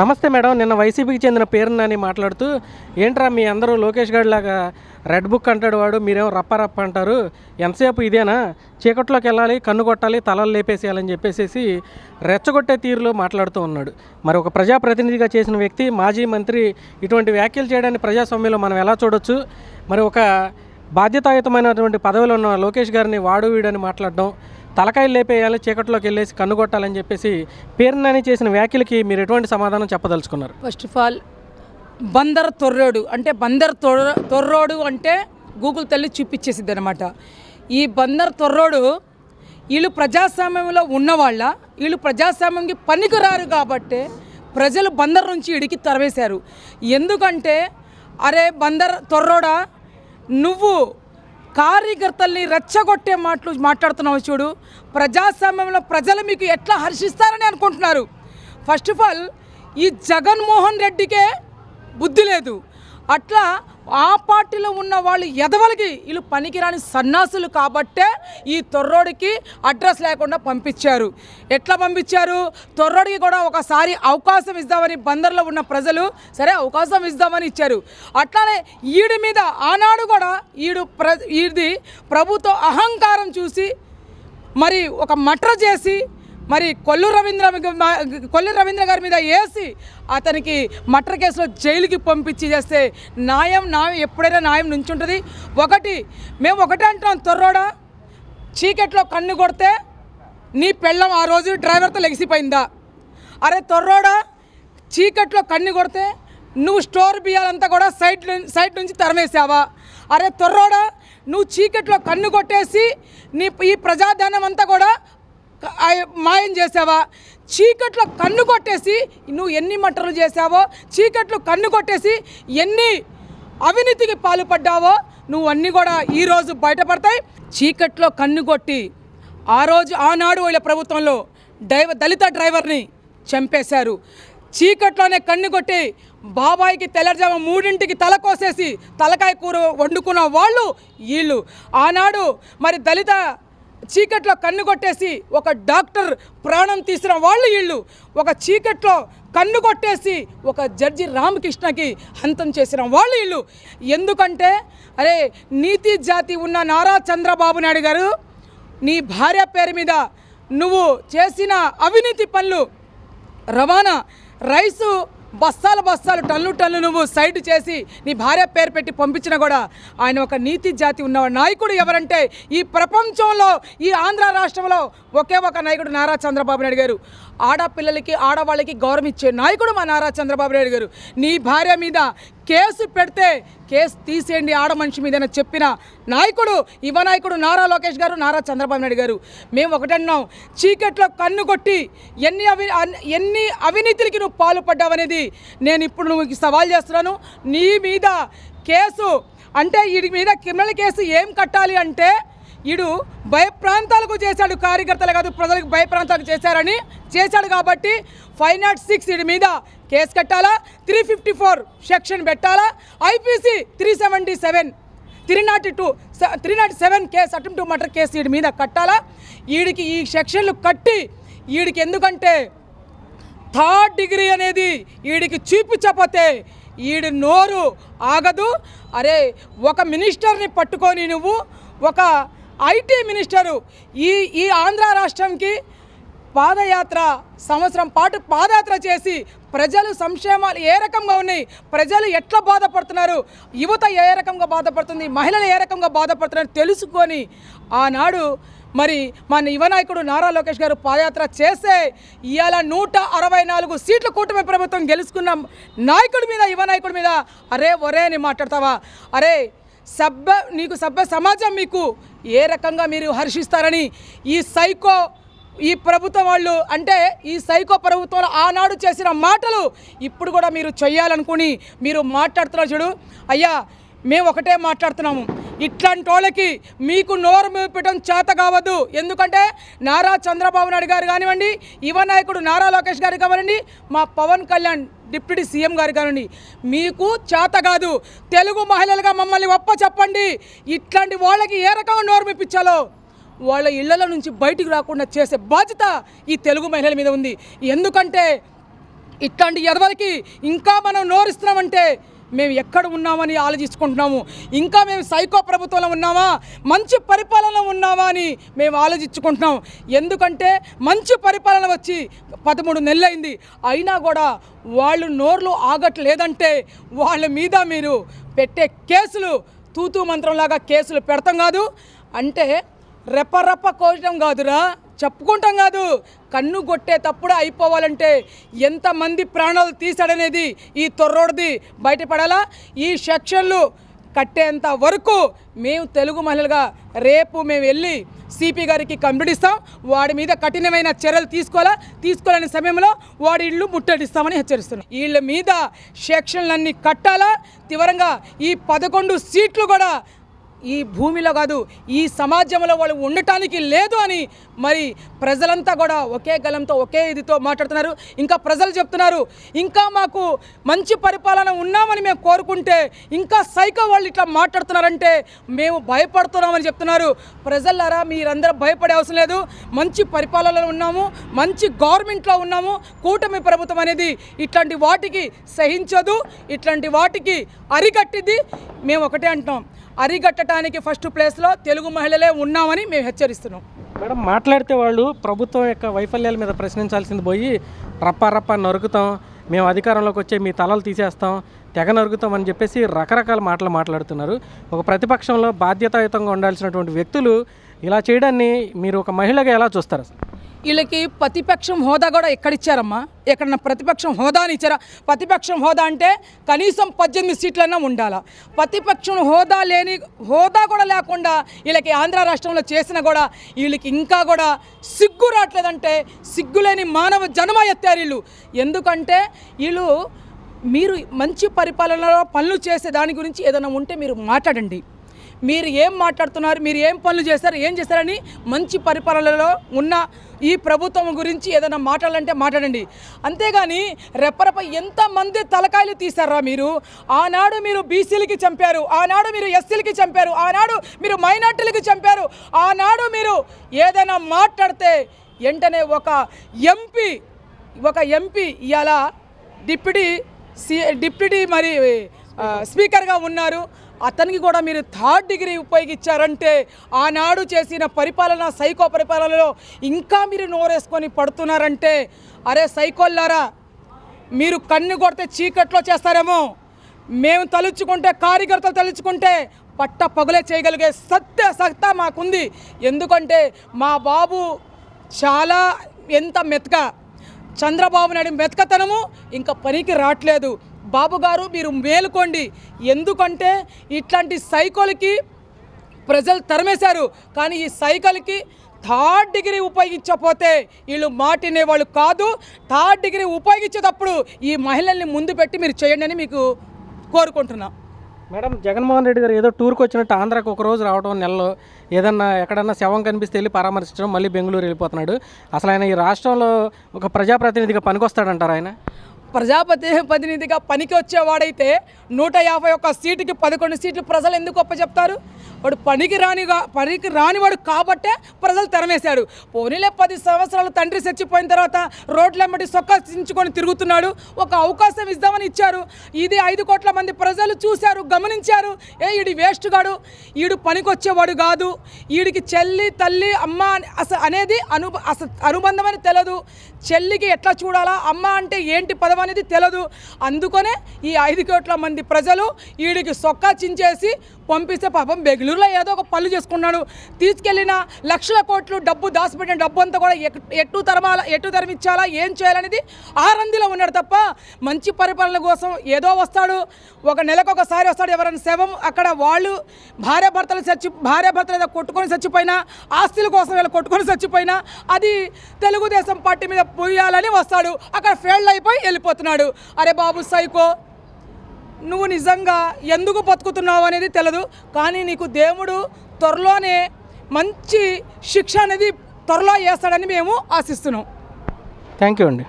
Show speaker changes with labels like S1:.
S1: నమస్తే మేడం నిన్న వైసీపీకి చెందిన పేరునని మాట్లాడుతూ ఏంట్రా మీ అందరూ లోకేష్ గారి లాగా రెడ్ బుక్ అంటాడు వాడు మీరేమో రప్పరప్ప అంటారు? ఎంతసేపు ఇదేనా? చీకట్లోకి వెళ్ళాలి కన్ను కొట్టాలి తలలు లేపేసేయాలని చెప్పేసి రెచ్చగొట్టే తీరులో మాట్లాడుతూ ఉన్నాడు. మరి ఒక ప్రజాప్రతినిధిగా చేసిన వ్యక్తి మాజీ మంత్రి ఇటువంటి వ్యాఖ్యలు చేయడాన్ని ప్రజాస్వామ్యంలో మనం ఎలా చూడొచ్చు? మరి ఒక బాధ్యతాయుతమైనటువంటి పదవిలో ఉన్న లోకేష్ గారిని వాడు వీడని మాట్లాడడం తలకాయలు లేపేయాలి చీకట్లోకి వెళ్ళేసి కన్ను కొట్టాలని చెప్పేసి పేరునని చేసిన వ్యాఖ్యలకి మీరు ఎటువంటి సమాధానం చెప్పదలుచుకున్నారు?
S2: ఫస్ట్ ఆఫ్ ఆల్ బందర్ తొర్రోడు అంటే బందర్ తొర్రోడు అంటే గూగుల్ తల్లి చూపించేసిద్ది అనమాట ఈ బందర్ తొర్రోడు వీళ్ళు ప్రజాస్వామ్యంలో ఉన్నవాళ్ళ వీళ్ళు ప్రజాస్వామ్యంకి పనికిరారు కాబట్టి ప్రజలు బందర్ నుంచి ఇడికి తరవేశారు. ఎందుకంటే అరే బందర్ తొర్రోడా నువ్వు కార్యకర్తల్ని రెచ్చగొట్టే మాటలు మాట్లాడుతున్నావు చూడు. ప్రజాస్వామ్యంలో ప్రజలు మీకు ఎట్లా హర్షిస్తారని అనుకుంటున్నారు. ఫస్ట్ ఆఫ్ ఆల్ ఈ జగన్మోహన్ రెడ్డికే బుద్ధి లేదు. అట్లా ఆ పార్టీలో ఉన్న వాళ్ళు ఎదవలకి వీళ్ళు పనికిరాని సన్నాసులు కాబట్టే ఈ తొర్రోడికి అడ్రస్ లేకుండా పంపించారు. ఎట్లా పంపించారు? తొర్రోడికి కూడా ఒకసారి అవకాశం ఇద్దామని బందర్లో ఉన్న ప్రజలు సరే అవకాశం ఇద్దామని ఇచ్చారు. అట్లానే ఈడి మీద ఆనాడు కూడా ఈడు ప్ర ఈడిది ప్రభుత్వ అహంకారం చూసి మరి ఒక మట్ర చేసి మరి కొల్లు రవీంద్ర కొల్లు రవీంద్ర గారి మీద వేసి అతనికి మట్ర కేసులో జైలుకి పంపించి చేస్తే న్యాయం న్యాయం ఎప్పుడైనా న్యాయం నుంచుంటుంది. ఒకటి మేము ఒకటే అంటున్నాం తొర్రోడా చీకట్లో కన్ను కొడితే నీ పెళ్ళం ఆ రోజు డ్రైవర్తో లెగిసిపోయిందా? అరే తొర్రోడా చీకట్లో కన్ను కొడితే నువ్వు స్టోర్ బియ్యాలంతా కూడా సైట్ సైట్ నుంచి తరమేసావా అరే తొర్రోడా నువ్వు చీకట్లో కన్ను కొట్టేసి నీ ఈ ప్రజాధనం అంతా కూడా మాయం చేసావా చీకట్లో కన్ను కొట్టేసి నువ్వు ఎన్ని మంటలు చేసావో చీకట్లో కన్ను కొట్టేసి ఎన్ని అవినీతికి పాల్పడ్డావో నువ్వు అన్నీ కూడా ఈరోజు బయటపడతాయి. చీకట్లో కన్ను కొట్టి ఆ రోజు ఆనాడు వీళ్ళ ప్రభుత్వంలో డైవ దళిత డ్రైవర్ని చంపేశారు. చీకట్లోనే కన్ను కొట్టి బాబాయికి తెల్లజామ మూడింటికి తల కోసేసి తలకాయ కూర వండుకున్న వాళ్ళు వీళ్ళు. ఆనాడు మరి దళిత చీకట్లో కన్ను కొట్టేసి ఒక డాక్టర్ ప్రాణం తీసిన వాళ్ళు వీళ్ళు. ఒక చీకట్లో కన్ను కొట్టేసి ఒక జడ్జి రామకృష్ణకి హంతం చేసిన వాళ్ళు వీళ్ళు. ఎందుకంటే అరే నీతి జాతి ఉన్న నారా చంద్రబాబు నాయుడు గారు నీ భార్య పేరు మీద నువ్వు చేసిన అవినీతి పనులు రవాణా రైసు బస్తాలు బస్తాలు టన్ను టన్ను నువ్వు సైడ్ చేసి నీ భార్య పేరు పెట్టి పంపించినా కూడా ఆయన ఒక నీతి జాతి ఉన్న నాయకుడు ఎవరంటే ఈ ప్రపంచంలో ఈ ఆంధ్ర రాష్ట్రంలో ఒకే ఒక నాయకుడు నారా చంద్రబాబు నాయుడు గారు. ఆడపిల్లలకి ఆడవాళ్ళకి గౌరవం ఇచ్చే నాయకుడు మా నారా చంద్రబాబు నాయుడు గారు. నీ భార్య మీద కేసు పెడితే కేసు తీసేయండి ఆడ మనిషి మీద చెప్పిన నాయకుడు యువ నాయకుడు నారా లోకేష్ గారు నారా చంద్రబాబు నాయుడు గారు. మేము ఒకటన్నాం చీకట్లో కన్ను కొట్టి ఎన్ని అవి ఎన్ని అవినీతికి నువ్వు పాల్పడ్డావనేది నేను ఇప్పుడు నువ్వు సవాల్ చేస్తున్నాను. నీ మీద కేసు అంటే వీడి మీద క్రిమినల్ కేసు ఏం కట్టాలి అంటే వీడు భయప్రాంతాలకు చేశాడు కార్యకర్తలు కాదు ప్రజలకు భయప్రాంతాలకు చేశారని చేశాడు కాబట్టి ఫైవ్ నాట్ సిక్స్ వీడి మీద కేసు కట్టాలా? త్రీ ఫిఫ్టీ ఫోర్ సెక్షన్ పెట్టాలా? IPC three seventy seven three not two three not seven case attempt to murder case వీడి మీద కట్టాలా? వీడికి ఈ సెక్షన్లు కట్టి వీడికి ఎందుకంటే థర్డ్ డిగ్రీ అనేది వీడికి చూపించకపోతే వీడి నోరు ఆగదు. అరే ఒక మినిస్టర్ని పట్టుకొని నువ్వు ఒక ఐటీ మినిస్టరు ఈ ఈ ఆంధ్ర రాష్ట్రంకి పాదయాత్ర సంవత్సరం పాటు పాదయాత్ర చేసి ప్రజలు సంక్షేమాలు ఏ రకంగా ఉన్నాయి ప్రజలు ఎట్లా బాధపడుతున్నారు యువత ఏ రకంగా బాధపడుతుంది మహిళలు ఏ రకంగా బాధపడుతున్నారు తెలుసుకొని ఆనాడు మరి మన యువ నాయకుడు నారా లోకేష్ గారు పాదయాత్ర చేస్తే ఇవాళ నూట అరవై నాలుగు సీట్ల కూటమి ప్రభుత్వం గెలుచుకున్న నాయకుడి మీద యువ నాయకుడి మీద అరే ఒరే అని మాట్లాడతావా? అరే సభ్య నీకు సభ్య సమాజం మీకు ఏ రకంగా మీరు హర్షిస్తారని ఈ సైకో ఈ ప్రభుత్వం వాళ్ళు అంటే ఈ సైకో ప్రభుత్వం ఆనాడు చేసిన మాటలు ఇప్పుడు కూడా మీరు చెయ్యాలనుకుని మీరు మాట్లాడుతున్నారు చూడు. అయ్యా మేము ఒకటే మాట్లాడుతున్నాము. ఇట్లాంటి వాళ్ళకి మీకు నోరు పెట్టడం చేత కావద్దు. ఎందుకంటే నారా చంద్రబాబు నాయుడు గారు కానివ్వండి యువ నాయకుడు నారా లోకేష్ గారు కానివ్వండి మా పవన్ కళ్యాణ్ డిప్యూటీ సీఎం గారు కానివ్వండి మీకు చేత కాదు. తెలుగు మహిళలుగా మమ్మల్ని ఒప్ప చెప్పండి ఇట్లాంటి వాళ్ళకి ఏ రకంగా నోరు మెప్పించాలో వాళ్ళ ఇళ్ళలో నుంచి బయటికి రాకుండా చేసే బాధ్యత ఈ తెలుగు మహిళల మీద ఉంది. ఎందుకంటే ఇట్లాంటి ఎదవలకి ఇంకా మనం నోరిస్తున్నామంటే మేము ఎక్కడ ఉన్నామని ఆలోచించుకుంటున్నాము. ఇంకా మేము సైకో ప్రభుత్వంలో ఉన్నామా? మంచి పరిపాలన ఉన్నామా అని మేము ఆలోచించుకుంటున్నాం. ఎందుకంటే మంచి పరిపాలన వచ్చి పదమూడు నెలలైంది అయినా కూడా వాళ్ళు నోర్లు ఆగట్లేదంటే వాళ్ళ మీద మీరు పెట్టే కేసులు తూతూ మంత్రంలాగా కేసులు పెడతాం కాదు. అంటే రెప్ప రెప్ప కోయటం కాదురా. చెప్పుకుంటాం కాదు. కన్ను కొట్టే తప్పుడు అయిపోవాలంటే ఎంతమంది ప్రాణాలు తీసాడనేది ఈ తొర్రోడిది బయటపడాలా? ఈ సెక్షన్లు కట్టేంత వరకు మేము తెలుగు మహిళలుగా రేపు మేము వెళ్ళి సిపి గారికి కంప్లీట్ ఇస్తాం. వాడి మీద కఠినమైన చర్యలు తీసుకోవాలా? తీసుకోలేని సమయంలో వాడి ఇళ్ళు ముట్టడిస్తామని హెచ్చరిస్తున్నాం. వీళ్ళ మీద సెక్షన్లన్నీ కట్టాలా? తీవ్రంగా ఈ పదకొండు సీట్లు కూడా ఈ భూమిలో కాదు ఈ సమాజంలో వాళ్ళు ఉండటానికి లేదు అని మరి ప్రజలంతా కూడా ఒకే గలంతో ఒకే ఇదితో మాట్లాడుతున్నారు. ఇంకా ప్రజలు చెప్తున్నారు ఇంకా మాకు మంచి పరిపాలన ఉన్నామని మేము కోరుకుంటే ఇంకా సైకో వాళ్ళు ఇట్లా మాట్లాడుతున్నారంటే మేము భయపడుతున్నామని చెప్తున్నారు. ప్రజలారా మీరందరూ భయపడే అవసరం లేదు. మంచి పరిపాలనలో ఉన్నాము మంచి గవర్నమెంట్లో ఉన్నాము. కూటమి ప్రభుత్వం అనేది ఇట్లాంటి వాటికి సహించదు ఇట్లాంటి వాటికి అరికట్టిది. మేము ఒకటే అంటాం అరిగట్టడానికి ఫస్ట్ ప్లేస్లో తెలుగు మహిళలే ఉన్నామని మేము హెచ్చరిస్తున్నాం.
S1: మేడం మాట్లాడితే వాళ్ళు ప్రభుత్వం యొక్క వైఫల్యాల మీద ప్రశ్నించాల్సింది పోయి రప్ప రప్ప నరుకుతాం మేము అధికారంలోకి వచ్చే మీ తలలు తీసేస్తాం తెగ నరుకుతాం అని చెప్పేసి రకరకాల మాటలు మాట్లాడుతున్నారు. ఒక ప్రతిపక్షంలో బాధ్యతాయుతంగా ఉండాల్సినటువంటి వ్యక్తులు ఇలా చేయడాన్ని మీరు ఒక మహిళగా ఎలా చూస్తారు?
S2: వీళ్ళకి ప్రతిపక్షం హోదా కూడా ఎక్కడిచ్చారమ్మా? ఎక్కడన్నా ప్రతిపక్షం హోదాని ఇచ్చారా? ప్రతిపక్షం హోదా అంటే కనీసం పద్దెనిమిది సీట్లన్నా ఉండాలా? ప్రతిపక్షం హోదా లేని హోదా కూడా లేకుండా వీళ్ళకి ఆంధ్ర రాష్ట్రంలో చేసిన కూడా వీళ్ళకి ఇంకా కూడా సిగ్గు రావట్లేదంటే సిగ్గులేని మానవ జన్మ ఎత్తారు వీళ్ళు. ఎందుకంటే వీళ్ళు మీరు మంచి పరిపాలనలో పనులు చేసే దాని గురించి ఏదైనా ఉంటే మీరు మాట్లాడండి. మీరు ఏం మాట్లాడుతున్నారు మీరు ఏం పనులు చేస్తారు ఏం చేస్తారని మంచి పరిపాలనలో ఉన్న ఈ ప్రభుత్వం గురించి ఏదైనా మాట్లాడాలంటే మాట్లాడండి. అంతేగాని రెప్పరప ఎంతమంది తలకాయలు తీస్తారా మీరు? ఆనాడు మీరు బీసీలకి చంపారు ఆనాడు మీరు ఎస్సీలకి చంపారు ఆనాడు మీరు మైనార్టీలకి చంపారు ఆనాడు మీరు ఏదైనా మాట్లాడితే వెంటనే ఒక ఎంపీ ఒక ఎంపీ ఇలా డిప్యూటీ సి డిప్యూటీ మరి స్పీకర్గా ఉన్నారు. అతనికి కూడా మీరు థర్డ్ డిగ్రీ ఉపయోగించారంటే ఆనాడు చేసిన పరిపాలన సైకో పరిపాలనలో ఇంకా మీరు నోరేసుకొని పడుతున్నారంటే అరే సైకోల్లారా మీరు కన్ను కొడితే చీకట్లో చేస్తారేమో. మేము తలుచుకుంటే కార్యకర్తలు తలుచుకుంటే పట్ట పగులే చేయగలిగే సత్య సత్తా మాకుంది. ఎందుకంటే మా బాబు చాలా ఎంత మెతక చంద్రబాబు నాయుడు మెతకతనము ఇంకా పనికి రావట్లేదు బాబు గారు మీరు మేలుకోండి. ఎందుకంటే ఇట్లాంటి సైకోలకి ప్రజలు తరిమేశారు. కానీ ఈ సైకిల్కి థర్డ్ డిగ్రీ ఉపయోగించకపోతే వీళ్ళు మాటినే వాళ్ళు కాదు. థర్డ్ డిగ్రీ ఉపయోగించేటప్పుడు ఈ మహిళల్ని ముందు పెట్టి మీరు చేయండి అని మీకు కోరుకుంటున్నా.
S1: మేడం జగన్మోహన్ రెడ్డి గారు ఏదో టూర్కి వచ్చినట్టు ఆంధ్రాకి ఒక రోజు రావడం నెలలో ఏదన్నా ఎక్కడన్నా శవం కనిపిస్తే వెళ్ళి పరామర్శించడం మళ్ళీ బెంగళూరు వెళ్ళిపోతున్నాడు. అసలు ఆయన ఈ రాష్ట్రంలో ఒక ప్రజాప్రతినిధిగా పనికొస్తాడంటారు ఆయన?
S2: ప్రజాపతి ప్రతినిధిగా పనికి వచ్చేవాడైతే నూట యాభై ఒక్క సీటుకి పదకొండు సీట్లు ప్రజలు ఎందుకు చెప్తారు వాడు పనికి రానిగా పనికి రానివాడు కాబట్టే ప్రజలు తెరమేశాడు. పోనీలే పది సంవత్సరాలు తండ్రి చచ్చిపోయిన తర్వాత రోడ్లెమ్మటి సొక్కించుకొని తిరుగుతున్నాడు. ఒక అవకాశం ఇద్దామని ఇచ్చారు. ఇది ఐదు కోట్ల మంది ప్రజలు చూశారు గమనించారు. ఏ ఈడి వేస్ట్ గాడు. ఈడు పనికొచ్చేవాడు కాదు. ఈడికి చెల్లి తల్లి అమ్మ అని అసలు అనేది అను అసలు అనుబంధం అని తెలియదు చెల్లికి ఎట్లా చూడాలా? అమ్మ అంటే ఏంటి పదం అనేది తెలియదు అందుకనే ఈ ఐదు కోట్ల మంది ప్రజలు వీడికి సొక్కా చించేసి పంపిస్తే పాపం బెగులు బెంగళూరులో ఏదో ఒక పనులు చేసుకున్నాడు. తీసుకెళ్ళిన లక్షల కోట్లు డబ్బు దాచిపెట్టిన డబ్బు అంతా కూడా ఎటు తరమాల ఎటు తరమిచ్చాలా ఏం చేయాలనేది ఆరందిలో ఉన్నాడు తప్ప మంచి పరిపాలన కోసం ఏదో వస్తాడు. ఒక నెలకు ఒకసారి వస్తాడు ఎవరైనా శవం అక్కడ వాళ్ళు భార్య భర్తలు చచ్చి భార్య భర్తలు ఏదో కొట్టుకొని చచ్చిపోయినా ఆస్తుల కోసం వీళ్ళు కొట్టుకొని చచ్చిపోయినా అది తెలుగుదేశం పార్టీ మీద పోయాలని వస్తాడు. అక్కడ ఫెయిల్ అయిపోయి వెళ్ళిపోతున్నాడు. అరే బాబు సైకో నువ్వు నిజంగా ఎందుకు బతుకుతున్నావు అనేది తెలియదు కానీ నీకు దేవుడు త్వరలోనే మంచి శిక్ష అనేది త్వరలో వేస్తాడని మేము ఆశిస్తున్నాం.
S1: థ్యాంక్ యూ అండి.